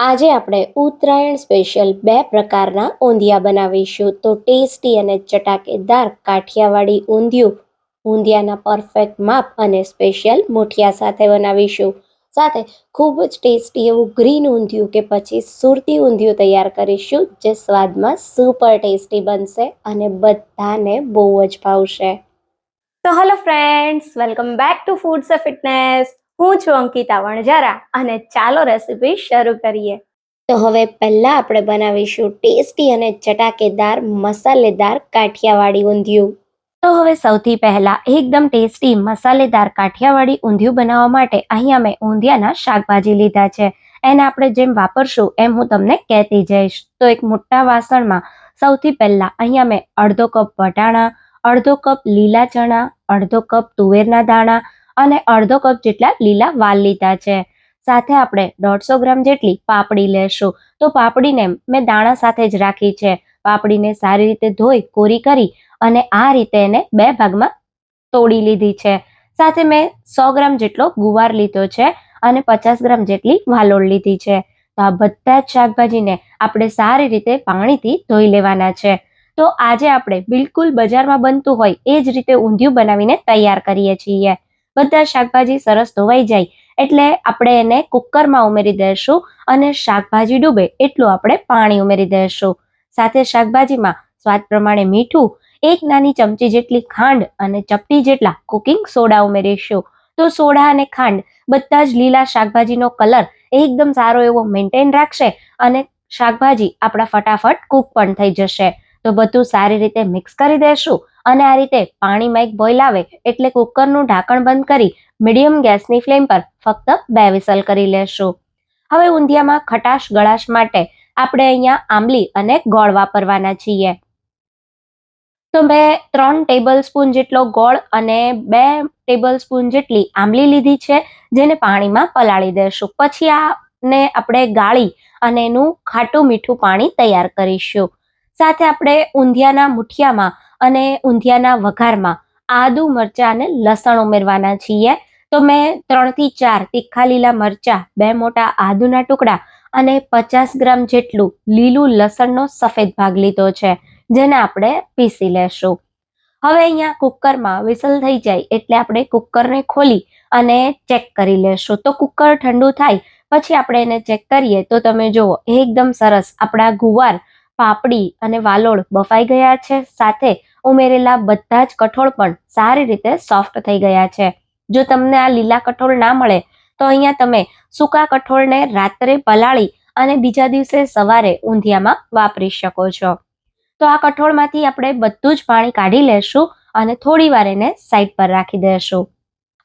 આજે આપણે ઉત્તરાયણ સ્પેશિયલ બે પ્રકારના ઊંધિયા બનાવીશું. તો ટેસ્ટી અને ચટાકેદાર કાઠિયાવાડી ઊંધિયું, ઊંધિયાના પરફેક્ટ માપ અને સ્પેશિયલ મુઠિયા સાથે બનાવીશું. સાથે ખૂબ જ ટેસ્ટી એવું ગ્રીન ઊંધિયું કે પછી સુરતી ઊંધિયું તૈયાર કરીશું, જે સ્વાદમાં સુપર ટેસ્ટી બનશે અને બધાને બહુ જ ભાવશે. તો hello friends welcome back to foods of fitness હું છું અંકિતા વણજારા અને ચાલો રેસીપી શરૂ કરીએ. તો હવે પહેલા આપણે બનાવીશું ટેસ્ટી અને ચટાકેદાર મસાલેદાર કાઠિયાવાડી ઊંધિયું. તો હવે સૌથી પહેલા એકદમ ટેસ્ટી મસાલેદાર કાઠિયાવાડી ઊંધિયું બનાવવા માટે અહીંયા મેં ઊંધિયાના શાકભાજી લીધા છે. એને આપણે જેમ વાપરશું એમ હું તમને કહેતી જઈશ. તો એક મોટા વાસણમાં સૌથી પહેલા અહીંયા મેં અડધો કપ વટાણા અડધો કપ લીલા ચણા અડધો કપ તુવેરના દાણા અને અડધો કપ જેટલા લીલા વાલ લીધા છે. સાથે આપણે દોઢસો ગ્રામ જેટલી પાપડી લેશું. તો પાપડીને મેં દાણા સાથે જ રાખી છે. પાપડીને સારી રીતે ધોઈ, કોરી કરી અને આ રીતે એને બે ભાગમાં તોડી લીધી છે. સાથે મેં સો ગ્રામ જેટલો ગુવાર લીધો છે અને પચાસ ગ્રામ જેટલી વાલોળ લીધી છે. તો આ બધા જ શાકભાજીને આપણે સારી રીતે પાણીથી ધોઈ લેવાના છે. તો આજે આપણે બિલકુલ બજારમાં બનતું હોય એ જ રીતે ઊંધિયું બનાવીને તૈયાર કરીએ છીએ. બધા શાકભાજી સરસ ધોવાઈ જાય એટલે આપણે એને કુકરમાં ઉમેરી દઈશું અને શાકભાજી ડૂબે એટલું આપણે પાણી ઉમેરી દઈશું. સાથે શાકભાજીમાં સ્વાદ પ્રમાણે મીઠું, એક નાની ચમચી જેટલી ખાંડ અને ચપટી જેટલા કુકિંગ સોડા ઉમેરીશું. તો સોડા અને ખાંડ બધા જ લીલા શાકભાજીનો કલર એકદમ સારો એવો મેન્ટેન રાખશે અને શાકભાજી આપણા ફટાફટ કૂક પણ થઈ જશે. તો બધું સારી રીતે મિક્સ કરી દેશું અને આ રીતે પાણીમાં એક બોઇલ આવે એટલે કુકરનું ઢાંકણ બંધ કરી મીડિયમ ગેસની ફ્લેમ પર ફક્ત બે વિસલ કરી લેશું. હવે ઊંધિયામાં ખટાશ ગળાશ માટે આપણે અહીંયા આંબલી અને ગોળ વાપરવાના છીએ. તો મેં ત્રણ ટેબલ સ્પૂન જેટલો ગોળ અને બે ટેબલ સ્પૂન જેટલી આંબલી લીધી છે, જેને પાણીમાં પલાળી દેશું. પછી આને આપણે ગાળી અને એનું ખાટું મીઠું પાણી તૈયાર કરીશું. સાથે આપણે ઊંધિયાના મુઠિયામાં અને ઊંધિયાના વઘારમાં આદુ મરચાં અને લસણ ઉમેરવાના છીએ. તો મેં ત્રણથી ચાર તીખા લીલા મરચાં, બે મોટા આદુના ટુકડા અને પચાસ ગ્રામ જેટલું લીલું લસણનો સફેદ ભાગ લીધો છે, જેને આપણે પીસી લેશું. હવે અહીંયા કુકરમાં વિસલ થઈ જાય એટલે આપણે કુકરને ખોલી અને ચેક કરી લેશું. તો કુકર ઠંડુ થાય, પછી આપણે એને ચેક કરીએ તો તમે જુઓ એકદમ સરસ આપણા ગુવાર પાપડી અને વાલોળ બફાઈ ગયા છે. સાથે ઉમેરેલા બધા જ કઠોળ પણ સારી રીતે સોફ્ટ થઈ ગયા છે. જો તમને આ લીલા કઠોળ ના મળે, તો અહીંયા તમે સૂકા કઠોળને રાત્રે પલાળી અને બીજા દિવસે સવારે ઊંધિયામાં વાપરી શકો છો. તો આ કઠોળમાંથી આપણે બધું જ પાણી કાઢી લેશું અને થોડી વાર એને સાઈડ પર રાખી દેશું.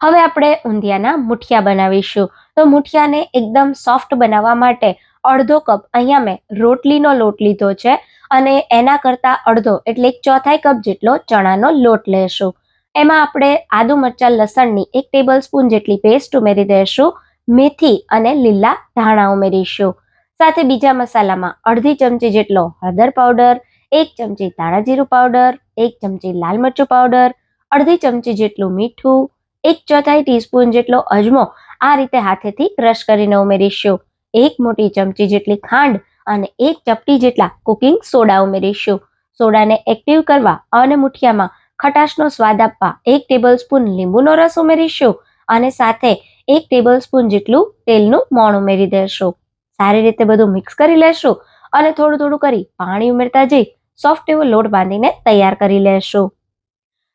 હવે આપણે ઊંધિયાના મુઠિયા બનાવીશું. તો મુઠિયાને એકદમ સોફ્ટ બનાવવા માટે અડધો કપ અહીંયા મેં રોટલીનો લોટ લીધો છે અને એના કરતાં અડધો એટલે એક ચોથાઈ કપ જેટલો ચણાનો લોટ લેશું. એમાં આપણે આદુ મરચાં લસણની એક ટેબલ સ્પૂન જેટલી પેસ્ટ ઉમેરી દઈશું મેથી અને લીલા ધાણા ઉમેરીશું. સાથે બીજા મસાલામાં અડધી ચમચી જેટલો હળદર પાવડર, એક ચમચી ધાણા જીરું પાવડર, એક ચમચી લાલ મરચું પાવડર, અડધી ચમચી જેટલું મીઠું, એક ચોથાઈ ટીસ્પૂન જેટલો અજમો આ રીતે હાથેથી ક્રશ કરીને ઉમેરીશું. એક મોટી ચમચી જેટલી ખાંડ અને એક ચપટી જેટલા કુકિંગ સોડા ઉમેરીશું. સોડાને એક્ટિવ કરવા અને મુઠિયામાં ખટાશનો સ્વાદ આપવા એક ટેબલ સ્પૂન લીંબુનો રસ ઉમેરીશું અને સાથે એક ટેબલ સ્પૂન જેટલું તેલનું મોણ ઉમેરી દેશું. સારી રીતે બધું મિક્સ કરી લેશું અને થોડું થોડું કરી પાણી ઉમેરતા જઈ સોફ્ટ એવો લોટ બાંધીને તૈયાર કરી લેશું.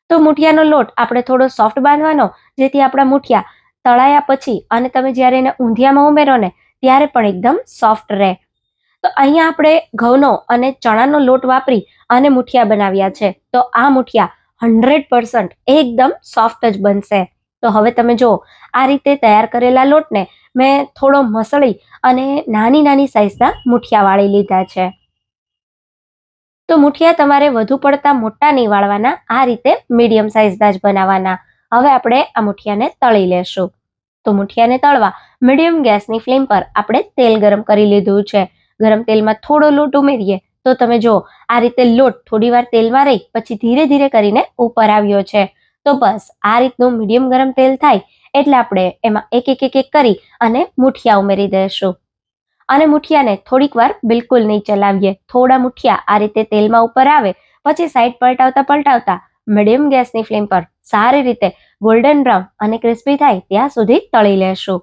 તો મુઠિયાનો લોટ આપણે થોડો સોફ્ટ બાંધવાનો, જેથી આપણા મુઠિયા તળાયા પછી અને તમે જ્યારે એને ઊંધિયામાં ઉમેરો ને ત્યારે પણ એકદમ સોફ્ટ રહે. તો અહીંયા આપણે ઘઉંનો અને ચણાનો લોટ વાપરી અને મુઠિયા બનાવ્યા છે. તો આ મુઠિયા હંડ્રેડ પર્સન્ટ એકદમ સોફ્ટ જ બનશે. તો હવે તમે જુઓ, આ રીતે તૈયાર કરેલા લોટને મેં થોડો મસળી અને નાની નાની સાઈઝના મુઠિયા વાળી લીધા છે. તો મુઠિયા તમારે વધુ પડતા મોટા નહીં વાળવાના, આ રીતે મીડિયમ સાઈઝના જ બનાવવાના. હવે આપણે આ મુઠિયાને તળી લેશું. તો મુઠિયાને તળવા મીડિયમ ગેસની ફ્લેમ પર આપણે તેલ ગરમ કરી લીધું છે. ગરમ તેલમાં થોડો લોટ ઉમેરીએ તો તમે જુઓ, આ રીતે લોટ થોડી વાર તેલમાં રહી પછી ધીરે ધીરે કરીને ઉપર આવ્યો છે. તો બસ, આ રીતનું મીડિયમ ગરમ તેલ થાય એટલે આપણે એમાં એક એક એક એક કરી અને મુઠિયા ઉમેરી દઈશું. અને મુઠિયાને થોડીક વાર બિલકુલ નહીં ચલાવીએ. થોડા મુઠિયા આ રીતે તેલમાં ઉપર આવે, પછી સાઈડ પલટાવતા પલટાવતા મીડિયમ ગેસની ફ્લેમ પર સારી રીતે ગોલ્ડન બ્રાઉન અને ક્રિસ્પી થાય ત્યાં સુધી તળી લેશું.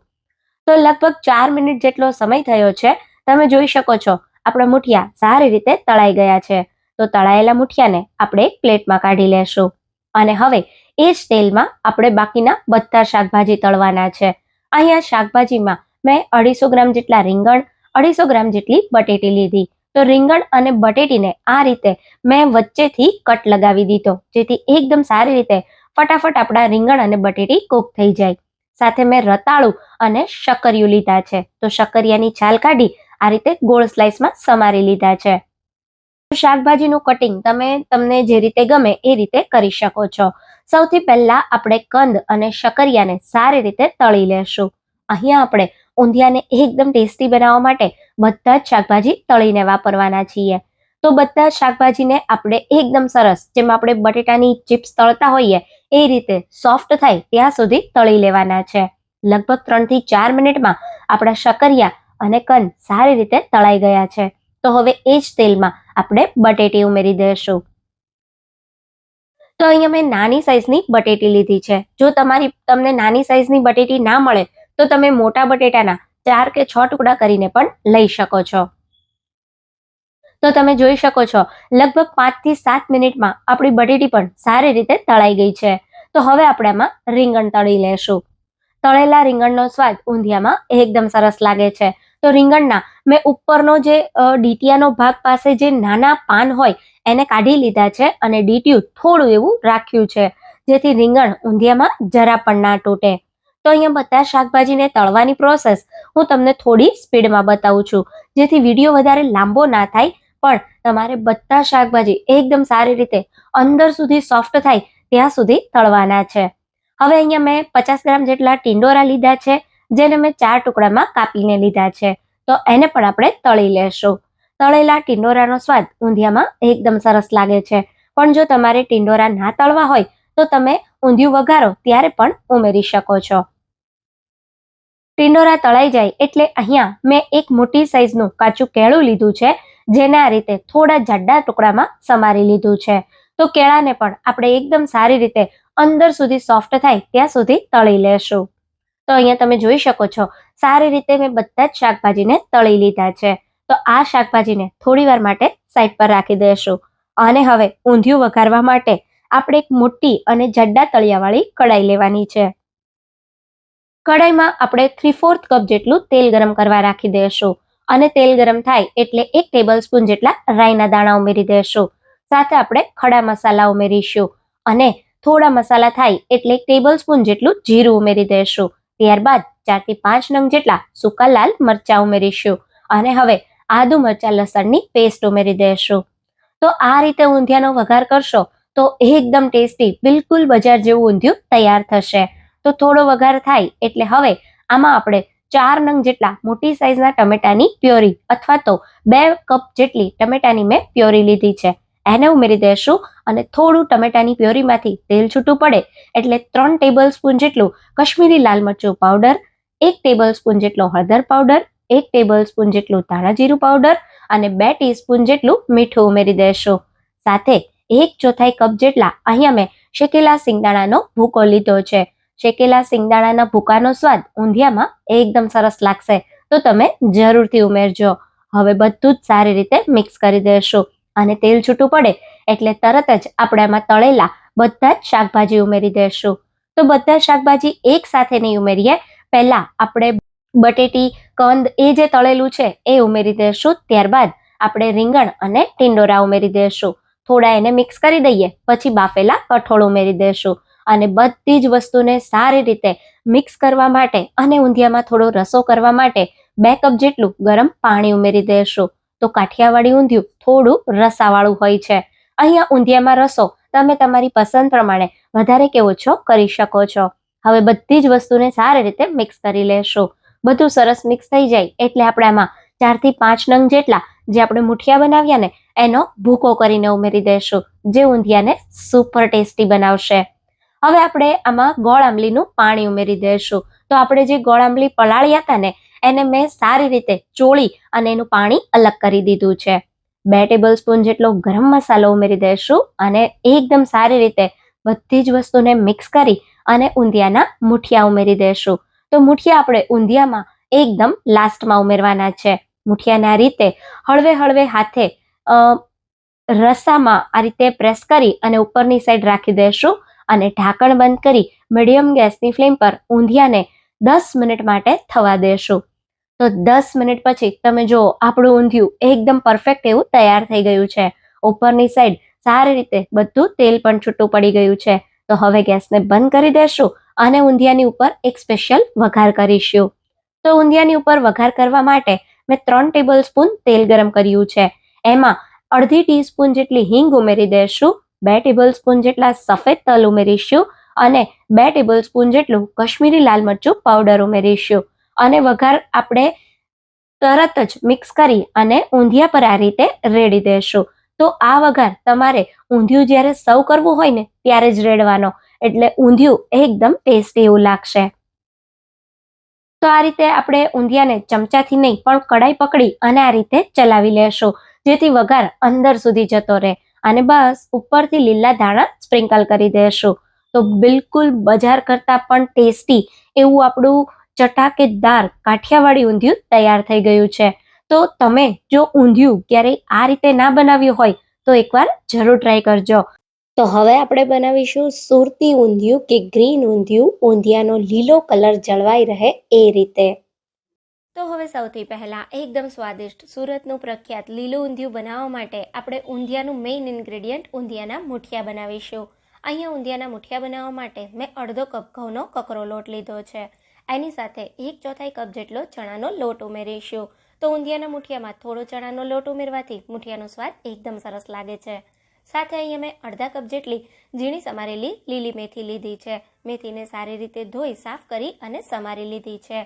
તો લગભગ ચાર મિનિટ જેટલો સમય થયો છે, તમે જોઈ શકો છો, આપણા મુઠિયા સારી રીતે તળાઈ ગયા છે. તો તળાયેલા મુઠિયાને આપણે એક પ્લેટમાં કાઢી લેશું. અને હવે એ જ તેલમાં આપણે બાકીના બધા શાકભાજી તળવાના છે. અહીંયા શાકભાજીમાં મેં અઢીસો ગ્રામ જેટલા રીંગણ, અઢીસો ગ્રામ જેટલી બટેટી લીધી. તો રીંગણ અને બટેટીને આ રીતે મેં વચ્ચેથી કટ લગાવી દીધો, જેથી એકદમ સારી રીતે ફટાફટ આપણા રીંગણ અને બટેટી કૂક થઈ જાય. સાથે મેં રતાળું અને શક્કરિયું લીધા છે. તો શક્કરિયાની છાલ કાઢી આ રીતે ગોળ સ્લાઇસમાં સમારી લીધા છે. શાકભાજીનું કટિંગ તમે તમને જે રીતે ગમે એ રીતે કરી શકો છો. સૌથી પહેલા આપણે કંદ અને શકરિયાને સારી રીતે તળી લેશું. અહીંયા આપણે ઊંધિયાને એકદમ ટેસ્ટી બનાવવા માટે બધા જ શાકભાજી તળીને વાપરવાના છીએ. તો બધા જ શાકભાજીને આપણે એકદમ સરસ, જેમ આપણે બટેટાની ચિપ્સ તળતા હોઈએ એ રીતે સોફ્ટ થાય ત્યાં સુધી તળી લેવાના છે. લગભગ ત્રણથી ચાર મિનિટમાં આપણા શકરિયા અને કન સારી રીતે તળાઈ ગયા છે. તો હવે એ જ તેલમાં આપણે બટેટી ઉમેરી દઈશું તો અહીંયા મેં નાની સાઈઝની બટેટી લીધી છે. જો તમારી, તમને નાની સાઈઝની બટેટી ના મળે, તો તમે મોટા બટેટાના ચાર કે છ ટુકડા કરીને પણ લઈ શકો છો. તો તમે જોઈ શકો છો, લગભગ પાંચથી સાત મિનિટમાં આપણી બટેટી પણ સારી રીતે તળાઈ ગઈ છે. તો હવે આપણે આમાં રીંગણ તળી લેશું. તળેલા રીંગણનો સ્વાદ ઊંધિયામાં એકદમ સરસ લાગે છે. તો રીંગણના મેં ઉપરનો જે ડીટીયાનો ભાગ પાસે જે નાના પાન હોય, એને કાઢી લીધા છે અને ડીટિયું થોડું એવું રાખ્યું છે, જેથી રીંગણ ઊંધિયામાં જરા પણ ના તૂટે. તો અહીંયા બધા શાકભાજીને તળવાની પ્રોસેસ હું તમને થોડી સ્પીડમાં બતાવું છું, જેથી વીડિયો વધારે લાંબો ના થાય પણ તમારે બધા શાકભાજી એકદમ સારી રીતે અંદર સુધી સોફ્ટ થાય ત્યાં સુધી તળવાના છે. હવે અહીંયા મેં પચાસ ગ્રામ જેટલા ટિંડોરા લીધા છે, જેને મેં ચાર ટુકડામાં કાપીને લીધા છે. તો એને પણ આપણે તળી લેશું. તળેલા ટિંડોરાનો સ્વાદ ઊંધિયામાં એકદમ સરસ લાગે છે. પણ જો તમારે ટિંડોરા ના તળવા હોય, તો તમે ઊંધિયું વઘારો ત્યારે પણ ઉમેરી શકો છો. ટિંડોરા તળાઈ જાય એટલે અહીંયા મેં એક મોટી સાઈઝનું કાચું કેળું લીધું છે જેને આ રીતે થોડા જાડા ટુકડામાં સમારી લીધું છે. તો કેળાને પણ આપણે એકદમ સારી રીતે અંદર સુધી સોફ્ટ થાય ત્યાં સુધી તળી લેશું. તો અહીંયા તમે જોઈ શકો છો, સારી રીતે મેં બધા જ શાકભાજીને તળી લીધા છે. તો આ શાકભાજીને થોડી વાર માટે સાઈડ પર રાખી દઈશું અને હવે ઊંધિયું વઘારવા માટે આપણે એક મોટી અને જડ્ડા તળિયાવાળી કડાઈ લેવાની છે. કડાઈમાં આપણે થ્રી ફોર્થ કપ જેટલું તેલ ગરમ કરવા રાખી દઈશું અને તેલ ગરમ થાય એટલે એક ટેબલ સ્પૂન જેટલા રાઈના દાણા ઉમેરી દેશું. સાથે આપણે ખડા મસાલા ઉમેરીશું અને થોડા મસાલા થાય એટલે એક ટેબલ સ્પૂન જેટલું જીરું ઉમેરી દઈશું ત્યારબાદ ચારથી પાંચ નંગ જેટલા સૂકા લાલ મરચા ઉમેરીશું અને હવે આદુ મરચા લસણની પેસ્ટ ઉમેરી દેશું. તો આ રીતે ઊંધિયાનો વઘાર કરશો તો એકદમ ટેસ્ટી બિલકુલ બજાર જેવું ઊંધિયું તૈયાર થશે. તો થોડો વઘાર થાય એટલે હવે આમાં આપણે ચાર નંગ જેટલા મોટી સાઈઝના ટમેટાની પ્યોરી અથવા તો બે કપ જેટલી ટમેટાની મેં પ્યોરી લીધી છે. એને ઉમેરી દેશું અને થોડું ટમેટાની પ્યોરીમાંથી તેલ છૂટું પડે એટલે ત્રણ ટેબલ સ્પૂન જેટલું કશ્મીરી લાલ મરચું પાવડર એક ટેબલ સ્પૂન જેટલો હળદર પાવડર એક ટેબલ સ્પૂન જેટલું ધાણા જીરું પાવડર અને બે ટીસ્પૂન જેટલું મીઠું ઉમેરી દેશું. સાથે એક ચોથાઈ કપ જેટલા અહીંયા મેં શેકેલા સિંગદાણાનો ભૂકો લીધો છે. શેકેલા સિંગદાણાના ભૂકાનો સ્વાદ ઊંધિયામાં એકદમ સરસ લાગશે. તો તમે જરૂરથી ઉમેરજો. હવે બધું જ સારી રીતે મિક્સ કરી દેશું. અને તેલ છૂટું પડે એટલે તરત જ આપણે આમાં તળેલા બધા જ શાકભાજી ઉમેરી દેશું. તો બધા શાકભાજી એક સાથે નહીં ઉમેરીએ. પહેલા આપણે બટેટી, કંદ, એ જે તળેલું છે એ ઉમેરી દઈશું ત્યારબાદ આપણે રીંગણ અને ટિંડોરા ઉમેરી દઈશું થોડા એને મિક્સ કરી દઈએ. પછી બાફેલા કઠોળ ઉમેરી દઈશું અને બધી જ વસ્તુને સારી રીતે મિક્સ કરવા માટે અને ઊંધિયામાં થોડો રસો કરવા માટે બે કપ જેટલું ગરમ પાણી ઉમેરી દેશું. તો કાઠિયાવાડી ઊંધિયું થોડું રસાવાળું હોય છે. અહીંયા ઊંધિયામાં રસો તમે તમારી પસંદ પ્રમાણે વધારે કે ઓછો કરી શકો છો. હવે બધી જ વસ્તુને સારી રીતે મિક્સ કરી લેશું. બધું સરસ મિક્સ થઈ જાય એટલે આપણે આમાં ચારથી પાંચ નંગ જેટલા જે આપણે મુઠિયા બનાવ્યા ને એનો ભૂકો કરીને ઉમેરી દઈશું જે ઊંધિયાને સુપર ટેસ્ટી બનાવશે. હવે આપણે આમાં ગોળ આંબલીનું પાણી ઉમેરી દઈશું. તો આપણે જે ગોળ આંબલી પલાળ્યા હતા ને, એને મેં સારી રીતે ચોળી અને એનું પાણી અલગ કરી દીધું છે. બે ટેબલ સ્પૂન જેટલો ગરમ મસાલો ઉમેરી દઈશું અને એકદમ સારી રીતે બધી જ વસ્તુને મિક્સ કરી અને ઊંધિયાના મુઠિયા ઉમેરી દઈશું. તો મુઠિયા આપણે ઊંધિયામાં એકદમ લાસ્ટમાં ઉમેરવાના છે. મુઠિયાના રીતે હળવે હળવે હાથે રસામાં આ રીતે પ્રેસ કરી અને ઉપરની સાઈડ રાખી દઈશું. અને ઢાંકણ બંધ કરી મીડિયમ ગેસની ફ્લેમ પર ઊંધિયાને દસ મિનિટ માટે થવા દેશું. તો દસ મિનિટ પછી તમે જુઓ, આપણું ઊંધિયું એકદમ પરફેક્ટ એવું તૈયાર થઈ ગયું છે. ઉપરની સાઈડ સારી રીતે બધું તેલ પણ છૂટું પડી ગયું છે. તો હવે ગેસને બંધ કરી દેશું અને ઊંધિયાની ઉપર એક સ્પેશિયલ વઘાર કરીશું. તો ઊંધિયાની ઉપર વઘાર કરવા માટે મેં ત્રણ ટેબલ સ્પૂન તેલ ગરમ કર્યું છે. એમાં અડધી ટીસ્પૂન જેટલી હિંગ ઉમેરી દઈશું બે ટેબલ સ્પૂન જેટલા સફેદ તલ ઉમેરીશું અને બે ટેબલ સ્પૂન જેટલું કશ્મીરી લાલ મરચું પાવડર ઉમેરીશું. અને વઘાર આપણે તરત જ મિક્સ કરી અને ઊંધિયા પર આ રીતે રેડી દેશું. તો આ વઘાર તમારે ઊંધિયું જ્યારે સર્વ કરવું હોય ને ત્યારે જ રેડવાનો. એટલે ઊંધિયું એકદમ ટેસ્ટી એવું લાગશે. તો આ રીતે આપણે ઊંધિયાને ચમચાથી નહીં પણ કડાઈ પકડી અને આ રીતે ચલાવી લેશું. જેથી વઘાર અંદર સુધી જતો રહે. અને બસ ઉપરથી લીલા ધાણા સ્પ્રિંકલ કરી દેશું. તો બિલકુલ બજાર કરતાં પણ ટેસ્ટી એવું આપણું ચટાકેદાર કાઠિયાવાડી ઊંધિયું તૈયાર થઈ ગયું છે. તો તમે જો ઊંધિયું ક્યારેય આ રીતે ના બનાવ્યું હોય તો એકવાર જરૂર ટ્રાય કરજો. તો હવે આપણે બનાવીશું સુરતી ઊંધિયું કે ગ્રીન ઊંધિયું. ઊંધિયાનો લીલો કલર જળવાઈ રહે એ રીતે. તો હવે સૌથી પહેલાં એકદમ સ્વાદિષ્ટ સુરતનું પ્રખ્યાત લીલું ઊંધિયું બનાવવા માટે આપણે ઊંધિયાનું મેઇન ઇન્ગ્રેડિયન્ટ ઊંધિયાના મુઠિયા બનાવીશું. અહીંયા ઊંધિયાના મુઠિયા બનાવવા માટે મેં અડધો કપ ઘઉંનો કકરો લોટ લીધો છે. એની સાથે એક ચોથાઈ કપ જેટલો ચણાનો લોટ ઉમેરીશું. તો ઊંધિયાના મુઠિયામાં થોડો ચણાનો લોટ ઉમેરવાથી મુઠિયાનો સ્વાદ એકદમ સરસ લાગે છે. સાથે અહીંયા મેં અડધા કપ જેટલી ઝીણી સમારેલી લીલી મેથી લીધી છે. મેથીને સારી રીતે ધોઈ, સાફ કરી અને સમારી લીધી છે.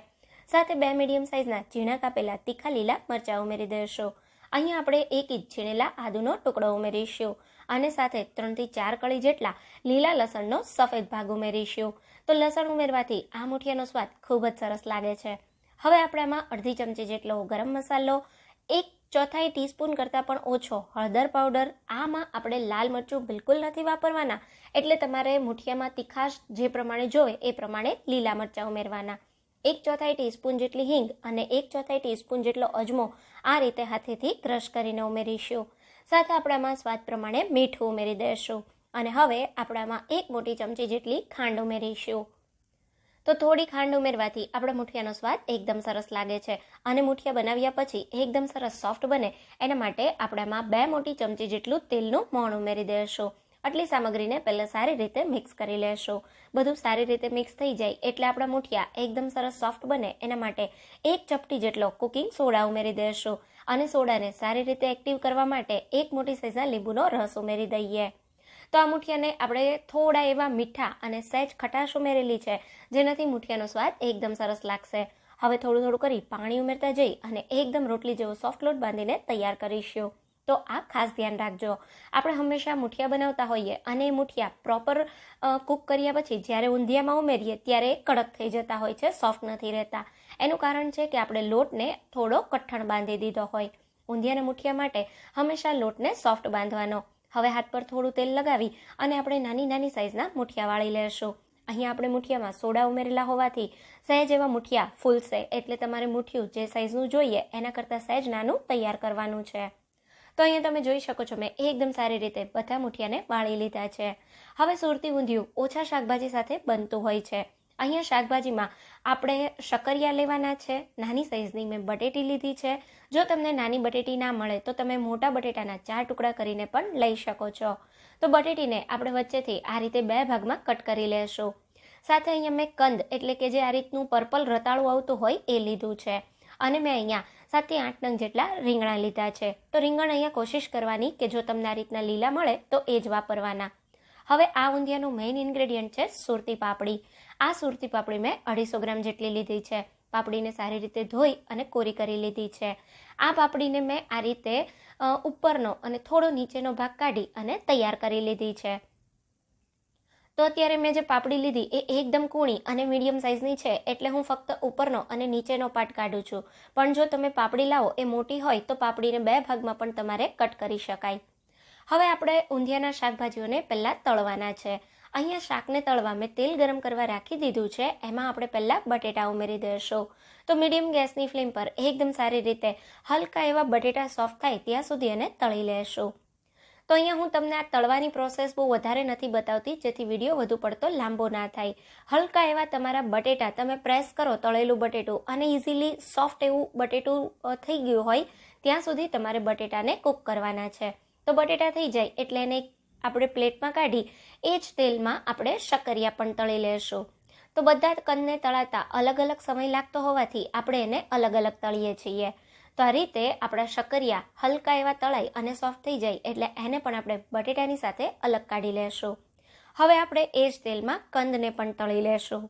સાથે બે મીડિયમ સાઇઝના ઝીણા કાપેલા તીખા લીલા મરચાં ઉમેરી દેશો. અહીંયા આપણે એક ઇંચ છીણેલા આદુનો ટુકડો ઉમેરીશું અને સાથે ત્રણથી ચાર કળી જેટલા લીલા લસણનો સફેદ ભાગ ઉમેરીશું. તો લસણ ઉમેરવાથી આ મુઠિયાનો સ્વાદ ખૂબ જ સરસ લાગે છે. હવે આપણે આમાં અડધી ચમચી જેટલો ગરમ મસાલો, એક ચોથાઈ ટીસ્પૂન કરતાં પણ ઓછો હળદર પાવડર આમાં આપણે લાલ મરચું બિલકુલ નથી વાપરવાના. એટલે તમારે મુઠિયામાં તીખાશ જે પ્રમાણે જોવે એ પ્રમાણે લીલા મરચાં ઉમેરવાના. એક ચોથાઈ ટીસ્પૂન જેટલી હિંગ અને એક ચોથાઈ ટીસ્પૂન જેટલો અજમો આ રીતે હાથેથી ક્રશ કરીને ઉમેરીશું. સાથે આપણામાં સ્વાદ પ્રમાણે મીઠું ઉમેરી દઈશું અને હવે આપણામાં એક મોટી ચમચી જેટલી ખાંડ ઉમેરીશું. તો થોડી ખાંડ ઉમેરવાથી આપણા મુઠિયાનો સ્વાદ એકદમ સરસ લાગે છે અને મુઠિયા બનાવ્યા પછી એકદમ સરસ સોફ્ટ બને. એના માટે આપણામાં બે મોટી ચમચી જેટલું તેલનું મોણ ઉમેરી દઈશું આટલી સામગ્રીને પહેલાં સારી રીતે મિક્સ કરી લેશું. બધું સારી રીતે મિક્સ થઈ જાય એટલે આપણા મુઠિયા એકદમ સરસ સોફ્ટ બને. એના માટે એક ચપટી જેટલો કુકિંગ સોડા ઉમેરી દેશું અને સોડાને સારી રીતે એક્ટિવ કરવા માટે એક મોટી સાઈઝના લીંબુનો રસ ઉમેરી દઈએ. તો આ મુઠિયાને આપણે થોડા એવા મીઠા અને સહેજ ખટાશ ઉમેરેલી છે, જેનાથી મુઠિયાનો સ્વાદ એકદમ સરસ લાગશે. હવે થોડું થોડું કરી પાણી ઉમેરતા જઈ અને એકદમ રોટલી જેવો સોફ્ટ લોટ બાંધીને તૈયાર કરીશું. તો આ ખાસ ધ્યાન રાખજો. આપણે હંમેશા મુઠિયા બનાવતા હોઈએ અને એ મુઠિયા પ્રોપર કૂક કર્યા પછી જ્યારે ઊંધિયામાં ઉમેરીએ ત્યારે કડક થઈ જતા હોય છે સોફ્ટ નથી રહેતા. એનું કારણ છે કે આપણે લોટને થોડો કઠણ બાંધી દીધો હોય. ઊંધિયાના મુઠિયા માટે હંમેશા લોટને સોફ્ટ બાંધવાનો. હવે હાથ પર થોડું તેલ લગાવી અને આપણે નાની નાની સાઇઝના મુઠિયા વાળી લેશું. અહીંયા આપણે મુઠિયામાં સોડા ઉમેરેલા હોવાથી સહેજ એવા મુઠિયા ફૂલશે. એટલે તમારે મુઠિયું જે સાઇઝનું જોઈએ એના કરતાં સહેજ નાનું તૈયાર કરવાનું છે. તો અહીંયા તમે જોઈ શકો છો મેં એકદમ સારી રીતે બધા મુઠિયાને વાળી લીધા છે. હવે સુરતી ઊંધિયું ઓછા શાકભાજી સાથે બનતું હોય છે. અહીંયા શાકભાજીમાં આપણે શકરિયા લેવાના છે, નાની સાઇઝની મેં બટેટી લીધી છે. જો તમને નાની બટેટી ના મળે તો તમે મોટા બટેટાના ચાર ટુકડા કરીને પણ લઈ શકો છો. તો બટેટીને આપણે વચ્ચેથી આ રીતે બે ભાગમાં કટ કરી લેશું. સાથે અહીંયા મેં કંદ એટલે કે જે આ રીતનું પર્પલ રતાળું આવતું હોય એ લીધું છે. અને મેં અહીંયા સાતથી આઠ નંગ જેટલા રીંગણા લીધા છે. તો રીંગણ અહીંયા કોશિશ કરવાની કે જો તમને આ રીતના લીલા મળે તો એ જ વાપરવાના. હવે આ ઊંધિયાનું મેઇન ઇન્ગ્રેડિયન્ટ છે સુરતી પાપડી. આ સુરતી પાપડી મેં અઢીસો ગ્રામ જેટલી લીધી છે. પાપડીને સારી રીતે ધોઈ અને કોરી કરી લીધી છે. આ પાપડીને મેં આ રીતે ઉપરનો અને થોડો નીચેનો ભાગ કાઢી અને તૈયાર કરી લીધી છે. તો અત્યારે મેં જે પાપડી લીધી એ એકદમ કૂણી અને મીડિયમ સાઇઝની છે એટલે હું ફક્ત ઉપરનો અને નીચેનો પાર્ટ કાઢું છું. પણ જો તમે પાપડી લાવો એ મોટી હોય તો પાપડીને બે ભાગમાં પણ તમારે કટ કરી શકાય. હવે આપણે ઊંધિયાના શાકભાજીઓને પહેલાં તળવાના છે. અહીંયા શાકને તળવા મેં તેલ ગરમ કરવા રાખી દીધું છે. એમાં આપણે પહેલાં બટેટા ઉમેરી દઈશું તો મીડિયમ ગેસની ફ્લેમ પર એકદમ સારી રીતે હલકા એવા બટેટા સોફ્ટ થાય ત્યાં સુધી એને તળી લેશું. તો અહીંયા હું તમને આ તળવાની પ્રોસેસ બહુ વધારે નથી બતાવતી, જેથી વીડિયો વધુ પડતો લાંબો ના થાય. હલકા એવા તમારા બટેટા તમે પ્રેસ કરો તળેલું બટેટું અને ઇઝીલી સોફ્ટ એવું બટેટું થઈ ગયું હોય, ત્યાં સુધી તમારે બટેટાને કૂક કરવાના છે. તો બટેટા થઈ જાય એટલે એને આપણે પ્લેટમાં કાઢી, એ જ તેલમાં આપણે શક્કરિયા પણ તળી લેશું. તો બધા જ કંદને તળાતા અલગ અલગ સમય લાગતો હોવાથી આપણે એને અલગ અલગ તળીએ છીએ. તો આ રીતે આપણા શક્કરિયા હલકા એવા તળાઈ અને સોફ્ટ થઈ જાય એટલે એને પણ આપણે બટેટાની સાથે અલગ કાઢી લેશું. હવે આપણે એ જ તેલમાં કંદને પણ તળી લેશું.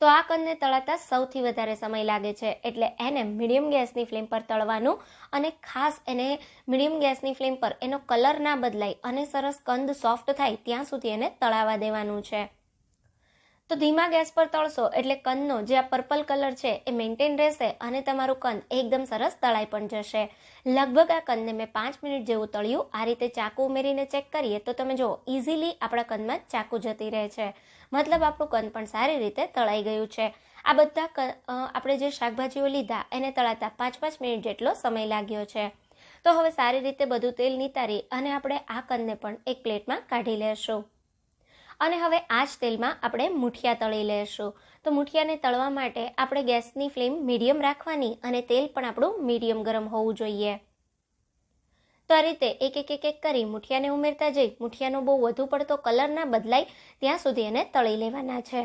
તો આ કંદને તળાતા સૌથી વધારે સમય લાગે છે એટલે એને મીડિયમ ગેસની ફ્લેમ પર તળવાનું અને ખાસ એને મીડિયમ ગેસની ફ્લેમ પર એનો કલર ના બદલાય અને સરસ કંદ સોફ્ટ થાય ત્યાં સુધી એને તળાવા દેવાનું છે. તો ધીમા ગેસ પર તળશો એટલે કનનો જે આ પર્પલ કલર છે એ મેન્ટેન રહેશે અને તમારું કન એકદમ સરસ તળાઈ પણ જશે. લગભગ આ કનને મેં પાંચ મિનિટ જેવું તળ્યું. આ રીતે ચાકુ ઉમેરીને ચેક કરીએ તો તમે જુઓ ઇઝીલી આપણા કનમાં ચાકુ જતી રહે છે. મતલબ આપણું કન પણ સારી રીતે તળાઈ ગયું છે. આ બધા આપણે જે શાકભાજીઓ લીધા એને તળાતા પાંચ પાંચ મિનિટ જેટલો સમય લાગ્યો છે. તો હવે સારી રીતે બધું તેલ નિતારી અને આપણે આ કંદને પણ એક પ્લેટમાં કાઢી લેશું. અને હવે આ જ તેલમાં આપણે મુઠિયા તળી લેશું. તો મુઠિયાને તળવા માટે આપણે ગેસની ફ્લેમ મીડિયમ રાખવાની અને તેલ પણ આપણું મીડિયમ ગરમ હોવું જોઈએ. તો આ રીતે એક એક એક એક કરી મુઠિયાને ઉમેરતા જઈ મુઠિયાનો બહુ વધુ પડતો કલર ના બદલાય ત્યાં સુધી એને તળી લેવાના છે.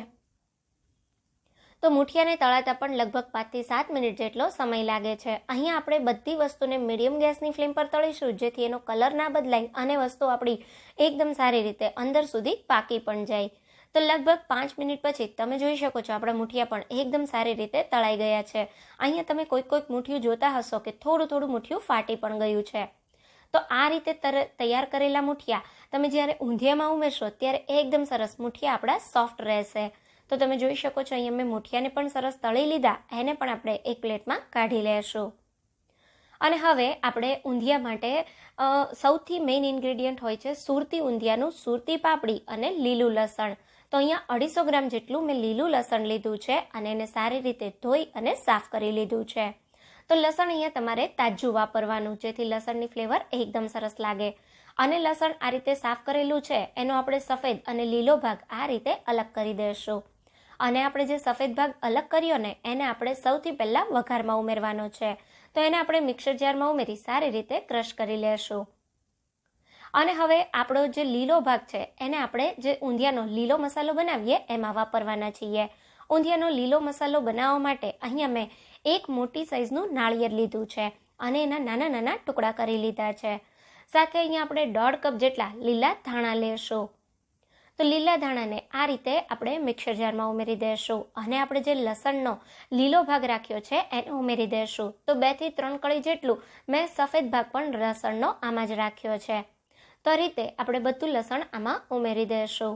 તો મુઠિયાને તળાતા પણ લગભગ પાંચથી સાત મિનિટ જેટલો સમય લાગે છે. અહીંયા આપણે બધી વસ્તુને મીડિયમ ગેસની ફ્લેમ પર તળીશું, જેથી એનો કલર ના બદલાય અને વસ્તુ આપણી એકદમ સારી રીતે અંદર સુધી પાકી પણ જાય. તો લગભગ પાંચ મિનિટ પછી તમે જોઈ શકો છો આપણા મુઠિયા પણ એકદમ સારી રીતે તળાઈ ગયા છે. અહીંયા તમે કોઈક કોઈક મુઠિયું જોતા હશો કે થોડું થોડું મુઠિયું ફાટી પણ ગયું છે. તો આ રીતે તૈયાર કરેલા મુઠિયા તમે જ્યારે ઊંધિયામાં ઉમેરશો ત્યારે એકદમ સરસ મુઠિયા આપણા સોફ્ટ રહેશે. તો તમે જોઈ શકો છો અહીંયા મેં મુઠિયાને પણ સરસ તળી લીધા. એને પણ આપણે એક પ્લેટમાં કાઢી લેશું. અને હવે આપણે ઊંધિયા માટે સૌથી મેઇન ઇન્ગ્રેડિયન્ટ હોય છે સુરતી ઊંધિયાનું સુરતી પાપડી અને લીલું લસણ. તો અહીંયા અઢીસો ગ્રામ જેટલું મેં લીલું લસણ લીધું છે અને એને સારી રીતે ધોઈ અને સાફ કરી લીધું છે. તો લસણ અહીંયા તમારે તાજું વાપરવાનું, જેથી લસણની ફ્લેવર એકદમ સરસ લાગે. અને લસણ આ રીતે સાફ કરેલું છે, એનો આપણે સફેદ અને લીલો ભાગ આ રીતે અલગ કરી દઈશું અને આપણે જે સફેદ ભાગ અલગ કર્યો ને, એને આપણે સૌથી પહેલાં વઘારમાં ઉમેરવાનો છે. તો એને આપણે મિક્સર જારમાં ઉમેરી સારી રીતે ક્રશ કરી લેશું. અને હવે આપણો જે લીલો ભાગ છે, એને આપણે જે ઊંધિયાનો લીલો મસાલો બનાવીએ, એમાં વાપરવાના છીએ. ઊંધિયાનો લીલો મસાલો બનાવવા માટે અહીંયા મેં એક મોટી સાઈઝનું નાળિયેર લીધું છે અને એના નાના નાના ટુકડા કરી લીધા છે. સાથે અહીંયા આપણે દોઢ કપ જેટલા લીલા ધાણા લેશું. તો લીલા ધાણાને આ રીતે આપણે મિક્સર જારમાં ઉમેરી દઈશું અને આપણે જે લસણનો લીલો ભાગ રાખ્યો છે, એને ઉમેરી દઈશું તો બેથી ત્રણ કળી જેટલું મેં સફેદ ભાગ પણ લસણનો આમાં જ રાખ્યો છે. તો રીતે આપણે બધું લસણ આમાં ઉમેરી દઈશું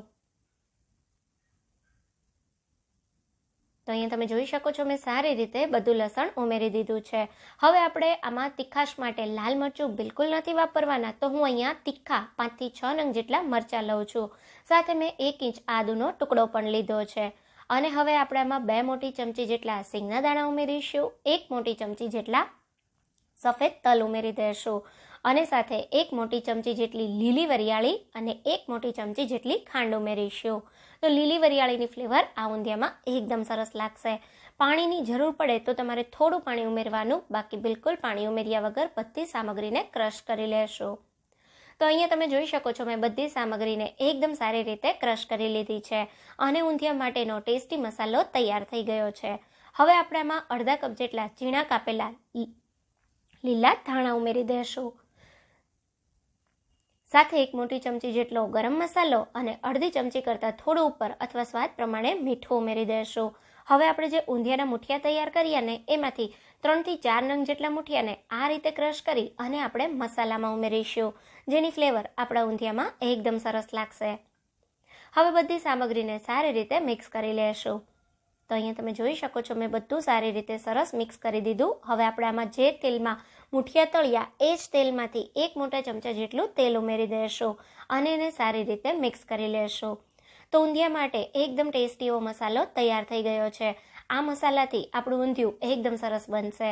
તો અહીંયા તમે જોઈ શકો છો મેં સારી રીતે બધું લસણ ઉમેરી દીધું છે. હવે આપણે આમાં તીખાશ માટે લાલ મરચું બિલકુલ નથી વાપરવાના. તો હું અહીંયા તીખા પાંચથી છ નંગ જેટલા મરચાં લઉં છું. સાથે મેં એક ઇંચ આદુનો ટુકડો પણ લીધો છે. અને હવે આપણે આમાં બે મોટી ચમચી જેટલા સિંગના દાણા ઉમેરીશું, એક મોટી ચમચી જેટલા સફેદ તલ ઉમેરી દેશું. અને સાથે એક મોટી ચમચી જેટલી લીલી વરિયાળી અને એક મોટી ચમચી જેટલી ખાંડ ઉમેરીશું. તો લીલી વરિયાળીની ફ્લેવર આ ઊંધિયામાં એકદમ સરસ લાગશે. પાણીની જરૂર પડે તો તમારે થોડું પાણી ઉમેરવાનું, બાકી બિલકુલ પાણી ઉમેર્યા વગર બધી સામગ્રીને ક્રશ કરી લેશું. તો અહીંયા તમે જોઈ શકો છો, મેં બધી સામગ્રીને એકદમ સારી રીતે ક્રશ કરી લીધી છે અને ઊંધિયા માટેનો ટેસ્ટી મસાલો તૈયાર થઈ ગયો છે. હવે આપણે આમાં અડધા કપ જેટલા ઝીણા કાપેલા લીલા ધાણા ઉમેરી દઈશું સાથે એક મોટી ચમચી જેટલો ગરમ મસાલો અને અડધી ચમચી કરતાં થોડું ઉપર અથવા સ્વાદ પ્રમાણે મીઠું ઉમેરી દેશું. હવે આપણે જે ઊંધિયાના મુઠિયા તૈયાર કર્યા ને એમાંથી ત્રણથી ચાર નંગ જેટલા મુઠિયાને આ રીતે ક્રશ કરી અને આપણે મસાલામાં ઉમેરીશું. જેની ફ્લેવર આપણા ઊંધિયામાં એકદમ સરસ લાગશે. હવે બધી સામગ્રીને સારી રીતે મિક્સ કરી લેશું. તો અહીંયા તમે જોઈ શકો છો, મેં બધું સારી રીતે સરસ મિક્સ કરી દીધું. હવે આપણે આમાં જે તેલમાં મુઠિયા તળિયા એ જ તેલમાંથી એક મોટા ચમચા જેટલું તેલ ઉમેરી દેશો અને એને સારી રીતે મિક્સ કરી લેશો. તો ઊંધિયા માટે એકદમ ટેસ્ટી એવો મસાલો તૈયાર થઈ ગયો છે. આ મસાલાથી આપણું ઊંધિયું એકદમ સરસ બનશે.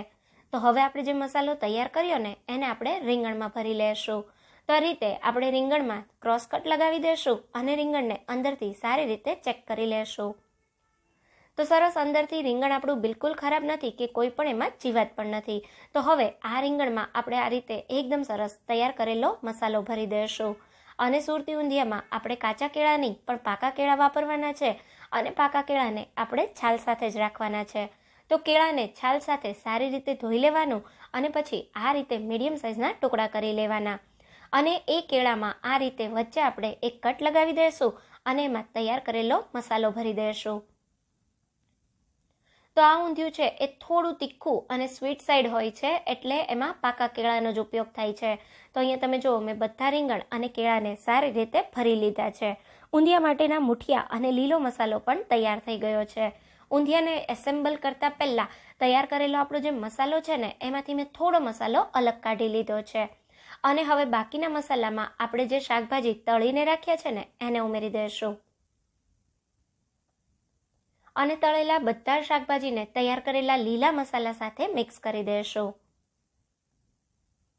તો હવે આપણે જે મસાલો તૈયાર કર્યો ને, એને આપણે રીંગણમાં ભરી લેશું. તો આ રીતે આપણે રીંગણમાં ક્રોસ કટ લગાવી દેશું અને રીંગણને અંદરથી સારી રીતે ચેક કરી લેશું. તો સરસ અંદરથી રીંગણ આપણું બિલકુલ ખરાબ નથી કે કોઈ પણ એમાં જીવાત પણ નથી. તો હવે આ રીંગણમાં આપણે આ રીતે એકદમ સરસ તૈયાર કરેલો મસાલો ભરી દઈશું અને સુરતી ઊંધિયામાં આપણે કાચા કેળા નહીં પણ પાકા કેળા વાપરવાના છે અને પાકા કેળાને આપણે છાલ સાથે જ રાખવાના છે. તો કેળાને છાલ સાથે સારી રીતે ધોઈ લેવાનું અને પછી આ રીતે મીડિયમ સાઇઝના ટુકડા કરી લેવાના. અને એ કેળામાં આ રીતે વચ્ચે આપણે એક કટ લગાવી દઈશું અને એમાં તૈયાર કરેલો મસાલો ભરી દઈશું તો આ ઊંધિયું છે એ થોડું તીખું અને સ્વીટ સાઈડ હોય છે એટલે એમાં પાકા કેળાનો જ ઉપયોગ થાય છે. તો અહીંયા તમે જુઓ, મેં બધા રીંગણ અને કેળાને સારી રીતે ભરી લીધા છે. ઊંધિયા માટેના મુઠિયા અને લીલો મસાલો પણ તૈયાર થઈ ગયો છે. ઊંધિયાને એસેમ્બલ કરતાં પહેલાં તૈયાર કરેલો આપણો જે મસાલો છે ને, એમાંથી મેં થોડો મસાલો અલગ કાઢી લીધો છે. અને હવે બાકીના મસાલામાં આપણે જે શાકભાજી તળીને રાખ્યા છે ને, એને ઉમેરી દઈશું. અને તળેલા બધા શાકભાજીને તૈયાર કરેલા લીલા મસાલા સાથે મિક્સ કરી દેશો.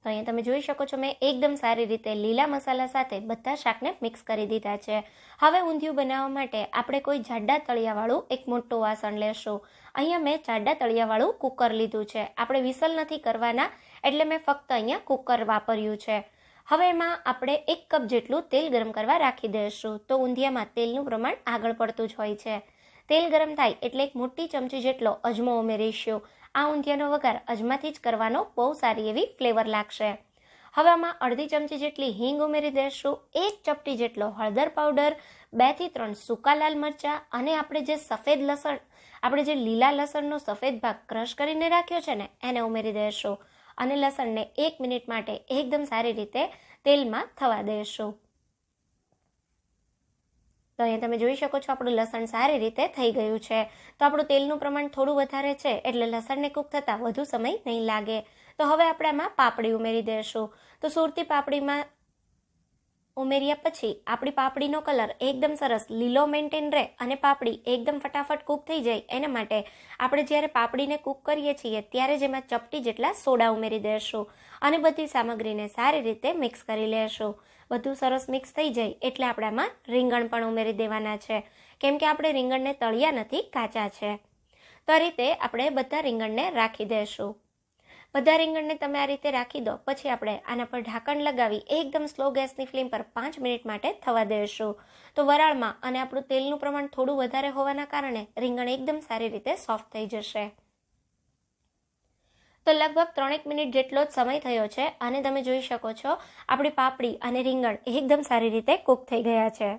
તો અહીંયા તમે જોઈ શકો છો મેં એકદમ સારી રીતે લીલા મસાલા સાથે બધા શાકને મિક્સ કરી દીધા છે. હવે ઊંધિયું બનાવવા માટે આપણે કોઈ જાડા તળિયાવાળું એક મોટું વાસણ લેશું. અહીંયા મેં જાડા તળિયાવાળું કુકર લીધું છે. આપણે વિસલ નથી કરવાના એટલે મેં ફક્ત અહીંયા કુકર વાપર્યું છે. હવે એમાં આપણે એક કપ જેટલું તેલ ગરમ કરવા રાખી દઈશું તો ઊંધિયામાં તેલનું પ્રમાણ આગળ પડતું જ હોય છે. તેલ ગરમ થાય એટલે એક મોટી ચમચી જેટલો અજમો ઉમેરીશું. આ ઊંધિયાનો વઘાર અજમાથી જ કરવાનો બહુ સારી એવી ફ્લેવર લાગશે. હવે આમાં અડધી ચમચી જેટલી હિંગ ઉમેરી દેશું, એક ચપટી જેટલો હળદર પાવડર, બેથી ત્રણ સૂકા લાલ મરચાં અને આપણે જે સફેદ લસણ, આપણે જે લીલા લસણનો સફેદ ભાગ ક્રશ કરીને રાખ્યો છે ને, એને ઉમેરી દેશું. અને લસણને એક મિનિટ માટે એકદમ સારી રીતે તેલમાં થવા દઈશું તો અહીંયા તમે જોઈ શકો છો આપણું લસણ સારી રીતે થઈ ગયું છે. તો આપણું તેલનું પ્રમાણ થોડું વધારે છે એટલે લસણને કૂક થતાં વધુ સમય નહીં લાગે. તો હવે આપણે આમાં પાપડી ઉમેરી દઈશું તો સુરતી પાપડીમાં ઉમેર્યા પછી આપણી પાપડીનો કલર એકદમ સરસ લીલો મેન્ટેન રહે અને પાપડી એકદમ ફટાફટ કૂક થઈ જાય એના માટે આપણે જ્યારે પાપડીને કૂક કરીએ છીએ ત્યારે જ એમાં ચપટી જેટલા સોડા ઉમેરી દઈશું અને બધી સામગ્રીને સારી રીતે મિક્સ કરી લેશું. બધું સરસ મિક્સ થઈ જાય એટલે આપણે આમાં રીંગણ પણ ઉમેરી દેવાના છે. કેમ કે આપણે રીંગણને તળિયા નથી, કાચા છે. તો આ રીતે આપણે બધા રીંગણને રાખી દઈશું બધા રીંગણને તમે આ રીતે રાખી દો, પછી આપણે આના પર ઢાંકણ લગાવી, એકદમ સ્લો ગેસની ફ્લેમ પર પાંચ મિનિટ માટે થવા દઈશું તો વરાળમાં અને આપણું તેલનું પ્રમાણ થોડું વધારે હોવાના કારણે રીંગણ એકદમ સારી રીતે સોફ્ટ થઈ જશે. તો લગભગ ત્રણેક મિનિટ જેટલો જ સમય થયો છે અને તમે જોઈ શકો છો, આપણી પાપડી અને રીંગણ એકદમ સારી રીતે કૂક થઈ ગયા છે.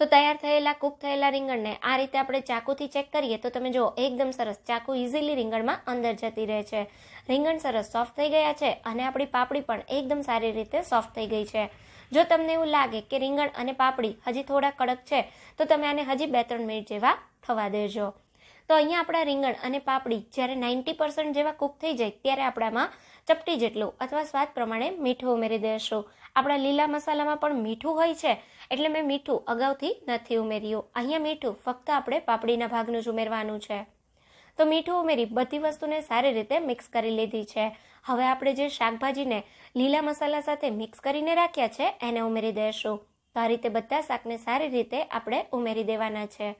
તો તૈયાર થયેલા, કૂક થયેલા રીંગણને આ રીતે આપણે ચાકુથી ચેક કરીએ તો તમે જુઓ, એકદમ સરસ ચાકુ ઇઝીલી રીંગણમાં અંદર જતી રહે છે. રીંગણ સરસ સોફ્ટ થઈ ગયા છે અને આપણી પાપડી પણ એકદમ સારી રીતે સોફ્ટ થઈ ગઈ છે. જો તમને એવું લાગે કે રીંગણ અને પાપડી હજી થોડા કડક છે, તો તમે આને હજી બે ત્રણ મિનિટ જેવા થવા દેજો. તો અહીંયા આપણા રીંગણ અને પાપડી જ્યારે નાઇન્ટી પર્સન્ટ જેવા કૂક થઈ જાય ત્યારે આપણામાં ચપટી જેટલું અથવા સ્વાદ પ્રમાણે મીઠું ઉમેરી દઈશું આપણા લીલા મસાલામાં પણ મીઠું હોય છે એટલે મેં મીઠું અગાઉથી નથી ઉમેર્યું. અહીંયા મીઠું ફક્ત આપણે પાપડીના ભાગનું જ ઉમેરવાનું છે. તો મીઠું ઉમેરી બધી વસ્તુને સારી રીતે મિક્સ કરી લીધી છે. હવે આપણે જે શાકભાજીને લીલા મસાલા સાથે મિક્સ કરીને રાખ્યા છે એને ઉમેરી દઈશું તો આ રીતે બધા શાકને સારી રીતે આપણે ઉમેરી દેવાના છે.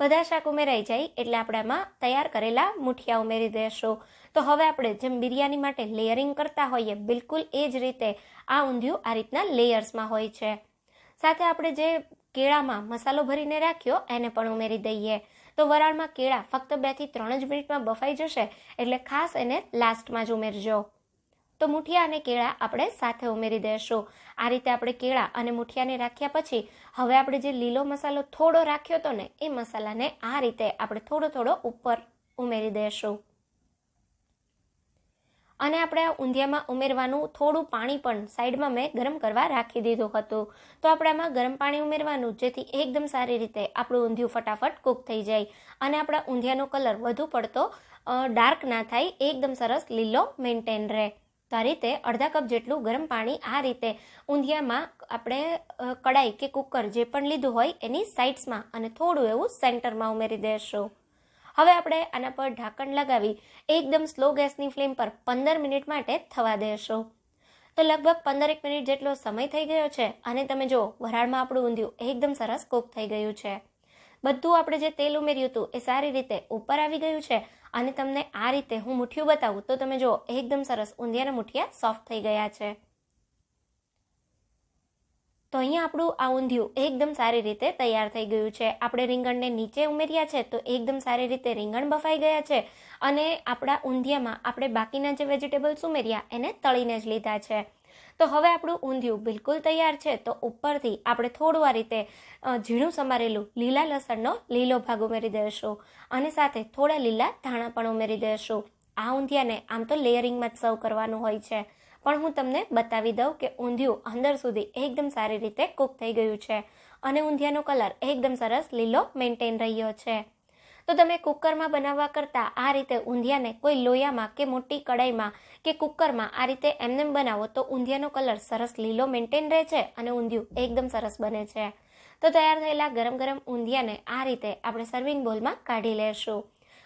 બધા શાક ઉમેરાઈ જાય એટલે આપણે આમાં તૈયાર કરેલા મુઠિયા ઉમેરી દેશો. તો હવે આપણે જેમ બિરયાની માટે લેયરિંગ કરતા હોઈએ, બિલકુલ એ જ રીતે આ ઊંધિયું આ રીતના લેયર્સમાં હોય છે. સાથે આપણે જે કેળામાં મસાલો ભરીને રાખ્યો, એને પણ ઉમેરી દઈએ. તો વરાળમાં કેળા ફક્ત બેથી ત્રણ જ મિનિટમાં બફાઈ જશે, એટલે ખાસ એને લાસ્ટમાં જ ઉમેરજો. તો મુઠિયા અને કેળા આપણે સાથે ઉમેરી દઈશું આ રીતે આપણે કેળા અને મુઠિયાને રાખ્યા પછી હવે આપણે જે લીલો મસાલો થોડો રાખ્યો હતો ને, એ મસાલાને આ રીતે આપણે થોડો થોડો ઉપર ઉમેરી દઈશું અને આપણે આ ઊંધિયામાં ઉમેરવાનું થોડું પાણી પણ સાઈડમાં મેં ગરમ કરવા રાખી દીધું હતું. તો આપણે આમાં ગરમ પાણી ઉમેરવાનું, જેથી એકદમ સારી રીતે આપણું ઊંધિયું ફટાફટ કૂક થઈ જાય. અને આપણા ઊંધિયાનો કલર વધુ પડતો ડાર્ક ના થાય, એકદમ સરસ લીલો મેન્ટેન રહે. તો આ રીતે અડધા કપ જેટલું ગરમ પાણી આ રીતે ઊંધિયામાં આપણે કડાઈ કે કુકર જે પણ લીધું હોય એની સાઇડ્સમાં અને થોડું એવું સેન્ટરમાં ઉમેરી દેશું. હવે આપણે આના પર ઢાંકણ લગાવી એકદમ સ્લો ગેસની ફ્લેમ પર પંદર મિનિટ માટે થવા દેશો. તો લગભગ પંદરેક મિનિટ જેટલો સમય થઈ ગયો છે અને તમે જો વરાળમાં આપણું ઊંધિયું એકદમ સરસ કૂક થઈ ગયું છે. બધું આપણે જે તેલ ઉમેર્યું હતું એ સારી રીતે ઉપર આવી ગયું છે અને તમને આ રીતે હું મુઠ્ઠીઓ બતાવું, તો તમે જો એકદમ સરસ ઊંધિયાના મુઠિયા સોફ્ટ થઈ ગયા છે. તો અહીંયા આપણું આ ઊંધિયું એકદમ સારી રીતે તૈયાર થઈ ગયું છે. આપણે રીંગણને નીચે ઉમેર્યા છે, તો એકદમ સારી રીતે રીંગણ બફાઈ ગયા છે અને આપણા ઊંધિયામાં આપણે બાકીના જે વેજીટેબલ્સ ઉમેર્યા, એને તળીને જ લીધા છે. તો હવે આપણું ઊંધિયું બિલકુલ તૈયાર છે. તો ઉપરથી આપણે થોડું આ રીતે ઝીણું સમારેલું લીલા લસણનો લીલો ભાગ ઉમેરી દઈશું. અને સાથે થોડા લીલા ધાણા પણ ઉમેરી દઈશું. આ ઊંધિયાને આમ તો લેયરિંગમાં જ સર્વ કરવાનું હોય છે. પણ હું તમને બતાવી દઉં કે ઊંધિયું અંદર સુધી એકદમ સારી રીતે કૂક થઈ ગયું છે. અને ઊંધિયાનો કલર એકદમ સરસ લીલો મેન્ટેન રહ્યો છે. તો તમે કુકરમાં બનાવવા કરતાં આ રીતે ઊંધિયાને કોઈ લોયામાં કે મોટી કડાઈમાં કે કુકરમાં આ રીતે એમને બનાવો તો ઊંધિયાનો કલર સરસ લીલો મેન્ટેન રહે છે અને ઊંધિયું એકદમ સરસ બને છે. તો તૈયાર થયેલા ગરમ ગરમ ઊંધિયાને આ રીતે આપણે સર્વિંગ બોલમાં કાઢી લેશું.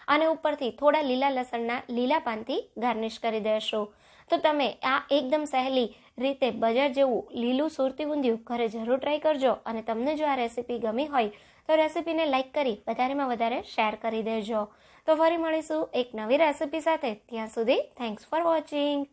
અને ઉપરથી થોડા લીલા લસણના લીલા પાનથી ગાર્નિશ કરી દેશું. તો તમે આ એકદમ સહેલી રીતે બજાર જેવું લીલું સુરતી ઊંધિયું ઘરે જરૂર ટ્રાય કરજો અને તમને જો આ રેસીપી ગમી હોય તો રેસીપીને લાઇક કરી વધારેમાં વધારે શેર કરી દેજો. તો ફરી મળીશું એક નવી રેસીપી સાથે. ત્યાં સુધી થેન્ક્સ ફોર વોચિંગ